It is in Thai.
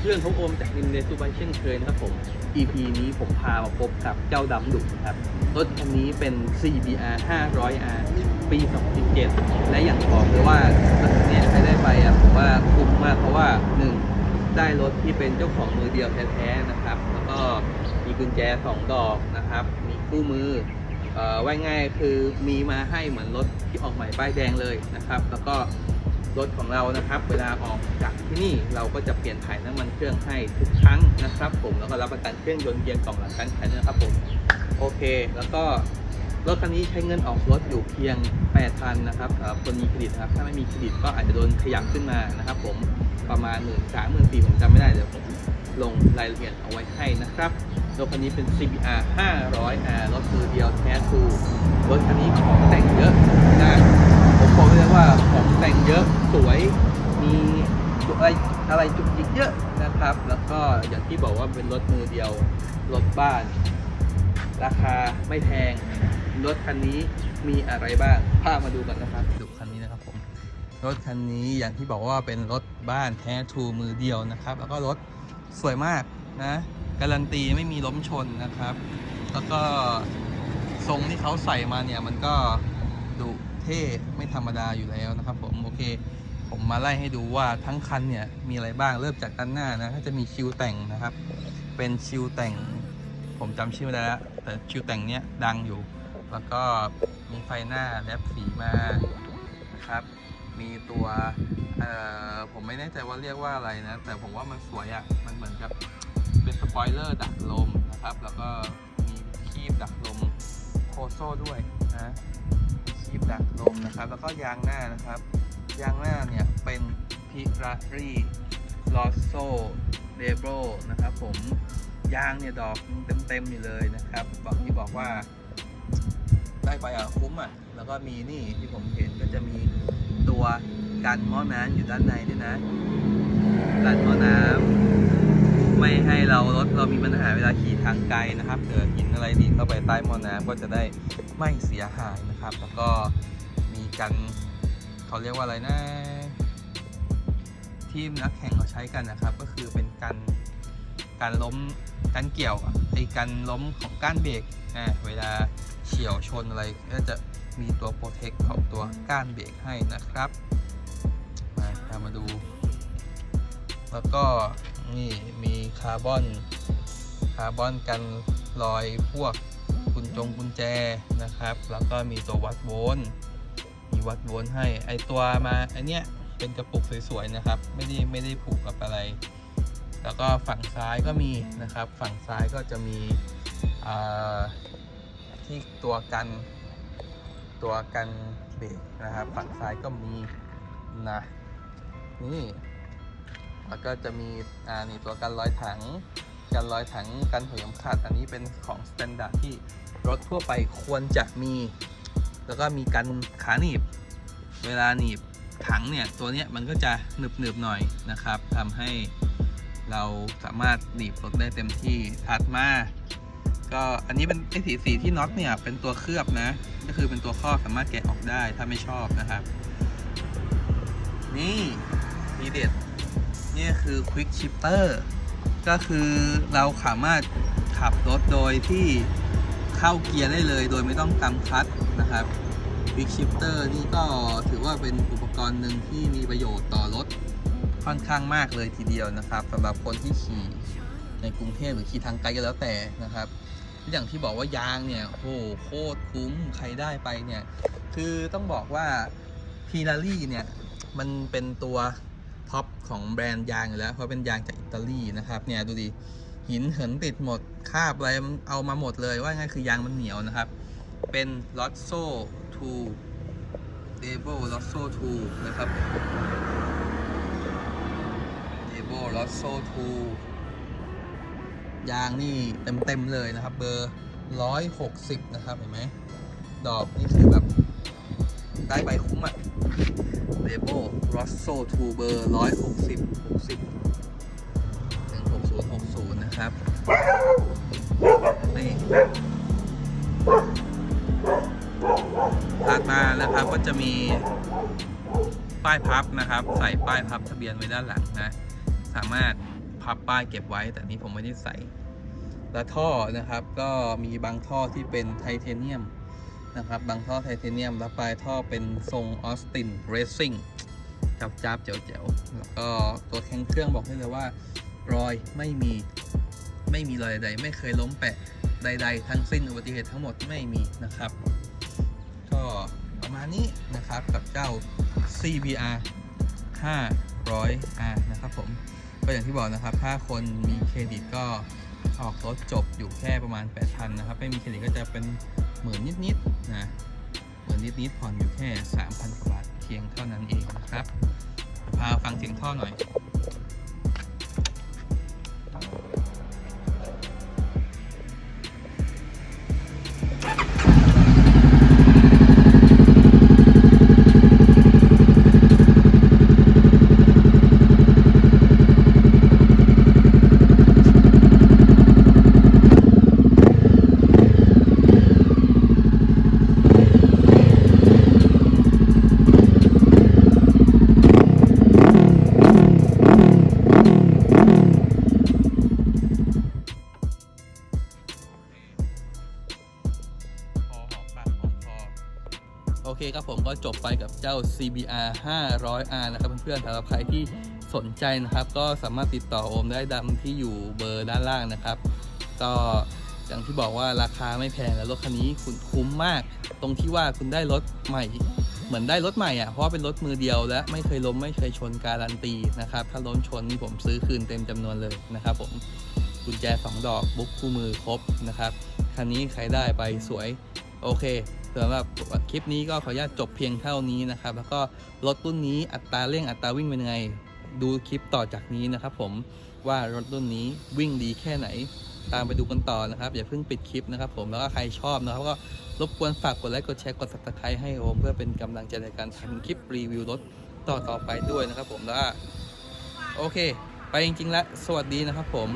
เพื่อนๆผมโอมจากนินเดซูไบเช่นเคยนะครับผม EP นี้ผมพามาพบกับเจ้าดำดุนะครับ รถคันนี้เป็น CBR 500R ปี 2017 และอย่างบอกเลยว่ารถนนี้ใครได้ไปอะผมว่าคุ้มมากเพราะว่า 1 ได้รถที่เป็นเจ้าของมือเดียวแท้ๆนะครับ แล้วก็มีกุญแจ 2 ดอกนะครับ มีคู่มือเอ่อว่าง่ายคือมีมาให้เหมือนรถที่ออกใหม่ป้ายแดงเลยนะครับ แล้วก็ รถของเรานะครับ เวลาออกจากที่นี่เราก็จะเปลี่ยนถ่ายน้ำมันเครื่องให้ทุกครั้งนะครับ ผมแล้วก็รับประกันเครื่องยนต์เกียร์กล่องหลังการขายนะครับผมโอเค แล้วก็รถคันนี้ใช้เงินออกรถอยู่เพียง8,000นะครับสำหรับคนมีเครดิตนะครับ ถ้าไม่มีเครดิตก็อาจจะโดนขยับขึ้นมานะครับ ผมประมาณหมื่นสามหมื่นสี่ผมจำไม่ได้เดี๋ยวผมลงรายละเอียดเอาไว้ให้นะครับรถคันนี้เป็น CBR 500R รถมือเดียวแท้ทูรถคันนี้ของแต่งเยอะนะ ผมบอกเลยว่าของแต่งเยอะสวยมีอะไรอะไรจุกจิกเยอะนะครับ แล้วก็อย่างที่บอกว่าเป็นรถมือเดียวรถบ้าน ราคาไม่แพงรถคันนี้มีอะไรบ้างพามาดูกันนะครับดูคันนี้นะครับผมรถคันนี้อย่างที่บอกว่าเป็นรถบ้านแท้ทูมือเดียวนะครับ แล้วก็รถสวยมากนะการันตีไม่มีล้มชนนะครับ แล้วก็ทรงที่เขาใส่มาเนี่ยมันก็ดุ ท่ไม่ธรรมดาอยู่แล้วนะครับผมโอเค ผมมาไล่ให้ดูว่าทั้งคันเนี่ยมีอะไรบ้างเริ่มจากด้านหน้านะก็จะมีชิวแต่งนะครับ เป็นชิวแต่ง ผมจำชื่อไม่ได้แล้วแต่ชิวแต่งเนี้ยดังอยู่ แล้วก็มีไฟหน้าแลบสีมานะครับ มีตัวเอ่อผมไม่แน่ใจว่าเรียกว่าอะไรนะ แต่ผมว่ามันสวยอะ่ะมันเหมือนกับเป็นสปอยเลอร์ดักลมนะครับ แล้วก็มีคีบดักลมโคโซ่ด้วยนะ คีบดักลมนะครับ แล้วก็ยางหน้านะครับ ยางหน้าเนี่ยเป็นพิรารีลอโซเดโบรนะครับ ผมยางเนี่ยดอกเต็มๆอยู่เลยนะครับบอกที่บอกว่า ได้ไปอะคุ้มอะแล้วก็มีนี่ที่ผมเห็นก็จะมีตัวกันหม้อน้ำอยู่ด้านในด้วยนะกันหม้อน้ำ เรารถเรามีปัญหาเวลาขี่ทางไกลนะครับเกิดหินอะไรดีเข้าไปใต้หม้อน้ำก็จะได้ไม่เสียหายนะครับ แล้วก็มีกันเขาเรียกว่าอะไรนะที่นักแข่งเขาใช้กันนะครับ ก็คือเป็นกันการล้มการเกี่ยวไอ้การล้มของก้านเบรกอ่าเวลาเฉียวชนอะไรก็จะมีตัวโปรเทคของตัวก้านเบรกให้นะครับมาามาดู แล้วก็ นี่มีคาร์บอน คาร์บอนกันรอยพวกกุญจงกุญแจนะครับ แล้วก็มีตัววัดโวลต์มีวัดโวลต์ให้ไอตัวมาไอเนี้ยเป็นกระปุกสวยๆนะครับ ไม่ได้ไม่ได้ผูกกับอะไร แล้วก็ฝั่งซ้ายก็มีนะครับ ฝั่งซ้ายก็จะมีที่ตัวกันตัวกันเบรกนะครับ ฝั่งซ้ายก็มีนะนี่ แล้วก็จะมีอ่านี่ตัวกันรอยถัง กันรอยถังกันหัวเข็มขัด อันนี้เป็นของสแตนดาร์ดที่รถทั่วไปควรจะมี แล้วก็มีกันขาหนีบ เวลาหนีบถังเนี่ยตัวเนี้ยมันก็จะหนึบหนึบหน่อยนะครับทำให้เราสามารถหนีบรถได้เต็มที่ถัดมาก็อันนี้เป็นไอ้สีสีที่น็อตเนี่ยเป็นตัวเคลือบนะ ก็คือเป็นตัวครอสามารถแกะออกได้ถ้าไม่ชอบนะครับ นี่ทีเด็ด นี่คือ Quick Shifter ก็คือเราสามารถขับรถโดยที่เข้าเกียร์ได้เลยโดยไม่ต้องกำคลัตช์นะครับ Quick Shifter นี่ก็ถือว่าเป็นอุปกรณ์หนึ่งที่มีประโยชน์ต่อรถค่อนข้างมากเลยทีเดียวนะครับสำหรับคนที่ขี่ในกรุงเทพหรือขี่ทางไกลก็แล้วแต่นะครับ อย่างที่บอกว่ายางเนี่ยโอ้โหโคตรคุ้มใครได้ไปเนี่ย คือต้องบอกว่าพีลารี่เนี่ย มันเป็นตัว ท็อปของแบรนด์ยางอยู่แล้ว เพราะเป็นยางจากอิตาลีนะครับเนี่ยดูดิหินเหินติดหมดคาบอะไรเอามาหมดเลยว่าง่ายคือยางมันเหนียวนะครับ เป็น Lotso 2 Able Lotso 2นะครับ Able Lotso 2ยางนี่เต็มๆเลยนะครับ เบอร์ 160 นะครับ เห็นไหม ดอกนี่คือแบบได้ใบคุ้มอะ Able Lotso 2เบอร์160 60 16060นะครับ นี่ถัดมานะครับก็จะมีป้ายพับนะครับ ใส่ป้ายพับทะเบียนไว้ด้านหลังนะ สามารถพับป้ายเก็บไว้ แต่นี้ผมไม่ได้ใส่ แล้วท่อนะครับก็มีบางท่อที่เป็นไทเทเนียม นะครับบางท่อไทเทเนียมแล้วปลายท่อเป็นทรงออสตินเรซซิ่งจับจับๆเจ๋วแล้วก็ตัวแข้งเครื่องบอกได้เลยว่า รอยไม่มีไม่มีรอยใดๆไม่เคยล้มแปะใด ๆ ทั้งสิ้นอุบัติเหตุทั้งหมดไม่มีนะครับ ก็ประมาณนี้นะครับกับเจ้า CBR 500R นะครับผมก็อย่างที่บอกนะครับ ถ้าคนมีเครดิตก็ออกรถจบอยู่แค่ประมาณ 8,000 นะครับ ไม่มีเครดิตก็จะเป็น หมื่นนิดๆนะหมื่นนิดๆผ่อนอยู่แค่ 3,000กว่าบาทเพียงเท่านั้นเองนะครับพาฟังเสียงท่อหน่อย โอเคครับผมก็จบไปกับเจ้า CBR 500R นะครับเพื่อนๆสำหรับใครที่สนใจนะครับ ก็สามารถติดต่อโอมได้ดำที่อยู่เบอร์ด้านล่างนะครับ ก็อย่างที่บอกว่าราคาไม่แพงแล้วรถคันนี้คุณคุ้มมาก ตรงที่ว่าคุณได้รถใหม่ เหมือนได้รถใหม่อะเพราะเป็นรถมือเดียวและไม่เคยล้มไม่เคยชนการันตีนะครับ ถ้าล้มชนนี่ผมซื้อคืนเต็มจำนวนเลยนะครับผมกุญแจ 2 ดอกบุ๊กคู่มือครบนะครับคันนี้ใครได้ไปสวยโอเค สำหรับคลิปนี้ก็ขออนุญาตจบเพียงเท่านี้นะครับ แล้วก็รถรุ่นนี้อัตราเร่งอัตราวิ่งเป็นยังไง ดูคลิปต่อจากนี้นะครับ ผมว่ารถรุ่นนี้วิ่งดีแค่ไหน ตามไปดูกันต่อนะครับ อย่าเพิ่งปิดคลิปนะครับ ผมแล้วก็ใครชอบนะครับก็รบกวนฝากกดไลค์กดแชร์กด subscribe ให้โอมเพื่อเป็นกำลังใจในการทำคลิปรีวิวรถต่อต่อไปด้วยนะครับ ผมแล้วโอเค ไปจริงๆแล้วสวัสดีนะครับ ผม